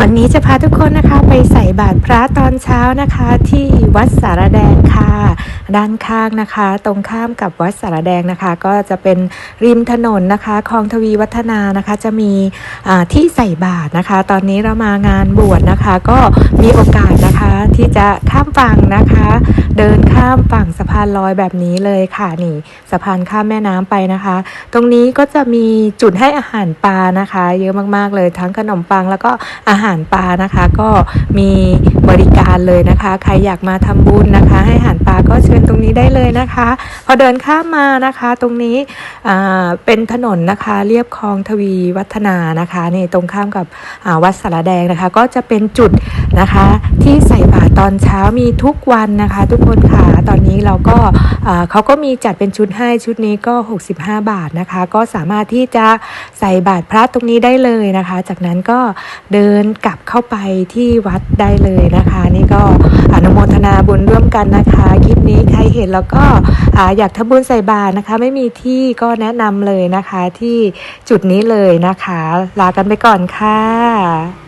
วันนี้จะพาทุกคนนะคะไปใส่บาตรพระตอนเช้านะคะ ที่วัดสารแดงค่ะ ด้านข้างนะคะ ตรงข้ามกับวัดสารแดงนะคะ ก็จะเป็นริมถนนนะคะคลองทวีวัฒนานะคะ จะมีที่ใส่บาตรนะคะ ตอนนี้เรามางานบวชนะคะ ก็มีโอกาสนะคะที่จะข้ามฝั่งนะคะ เดินข้ามฝั่งสะพานลอยแบบนี้เลยค่ะนี่สะพานข้ามแม่น้ำไปนะคะ ตรงนี้ก็จะมีจุดให้อาหารปลานะคะ เยอะมากๆเลยทั้งขนมปังแล้วก็อาหารปลานะคะ ก็มีบริการเลยนะคะ ใครอยากมาทำบุญนะคะ ให้อาหารปลาก็เชิญตรงนี้ได้เลยนะคะ พอเดินข้ามมานะคะ ตรงนี้อ่าเป็นถนนนะคะเรียบคลองทวีวัฒนานะคะนี่ตรงข้ามกับอ่าวัดสารแดงนะคะ ก็จะเป็นจุด นะคะ ที่ใส่บาตรตอนเช้ามีทุกวันนะคะ ทุกคนค่ะตอนนี้เราก็เขาก็มีจัดเป็นชุดให้ชุดนี้ก็ 65 บาทนะคะ ก็สามารถที่จะใส่บาตรพระตรงนี้ได้เลยนะคะ จากนั้นก็เดินกลับเข้าไปที่วัดได้เลยนะคะ นี่ก็อนุโมทนาบุญร่วมกันนะคะคลิปนี้ใครเห็นแล้วก็ออยากทำบุญใส่บาตรนะคะ ไม่มีที่ก็แนะนำเลยนะคะที่จุดนี้เลยนะคะ ลากันไปก่อนค่ะ